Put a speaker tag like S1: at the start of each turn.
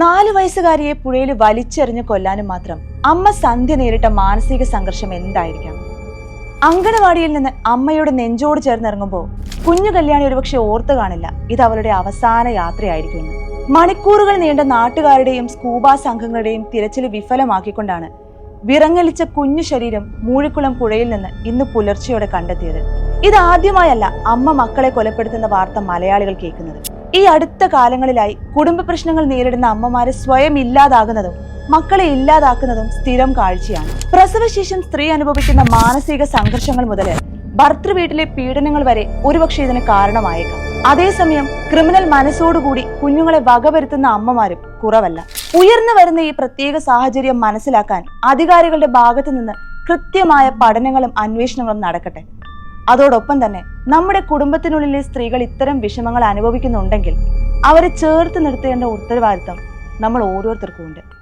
S1: നാല് വയസ്സുകാരിയെ പുഴയിൽ വലിച്ചെറിഞ്ഞ് കൊല്ലാനും മാത്രം അമ്മ സന്ധ്യ നേരിട്ട മാനസിക സംഘർഷം എന്തായിരിക്കാം? അങ്കണവാടിയിൽ നിന്ന് അമ്മയുടെ നെഞ്ചോട് ചേർന്നിറങ്ങുമ്പോൾ കുഞ്ഞു കല്യാണി ഒരുപക്ഷെ ഓർത്തു കാണില്ല. ഇത് അവളുടെ അവസാന യാത്രയായിരിക്കും മണിക്കൂറുകൾ നീണ്ട നാട്ടുകാരുടെയും സ്കൂബ സംഘങ്ങളുടെയും തിരച്ചിൽ വിഫലമാക്കിക്കൊണ്ടാണ് വിറങ്ങലിച്ച കുഞ്ഞു ശരീരം മൂഴിക്കുളം പുഴയിൽ നിന്ന് ഇന്ന് പുലർച്ചയോടെ കണ്ടെത്തിയത്. ഇതാദ്യമായല്ല അമ്മ മക്കളെ കൊലപ്പെടുത്തുന്ന വാർത്ത മലയാളികൾ കേൾക്കുന്നത്. ഈ അടുത്ത കാലങ്ങളിലായി കുടുംബ പ്രശ്നങ്ങൾ നേരിടുന്ന അമ്മമാരെ സ്വയം ഇല്ലാതാകുന്നതും മക്കളെ ഇല്ലാതാക്കുന്നതും സ്ഥിരം കാഴ്ചയാണ്. പ്രസവശേഷം സ്ത്രീ അനുഭവിക്കുന്ന മാനസിക സംഘർഷങ്ങൾ മുതൽ ഭർത്തൃ വീട്ടിലെ പീഡനങ്ങൾ വരെ ഒരുപക്ഷെ ഇതിന് കാരണമായേക്കാം. അതേസമയം ക്രിമിനൽ മനസ്സോടുകൂടി കുഞ്ഞുങ്ങളെ വകവരുത്തുന്ന അമ്മമാരും കുറവല്ല. ഉയർന്നു വരുന്ന ഈ പ്രത്യേക സാഹചര്യം മനസ്സിലാക്കാൻ അധികാരികളുടെ ഭാഗത്തു നിന്ന് കൃത്യമായ പഠനങ്ങളും അന്വേഷണങ്ങളും നടക്കട്ടെ. അതോടൊപ്പം തന്നെ നമ്മുടെ കുടുംബത്തിനുള്ളിലെ സ്ത്രീകൾ ഇത്തരം വിഷമങ്ങൾ അനുഭവിക്കുന്നുണ്ടെങ്കിൽ അവരെ ചേർത്ത് നിർത്തേണ്ട ഉത്തരവാദിത്തം നമ്മൾ ഓരോരുത്തർക്കും ഉണ്ട്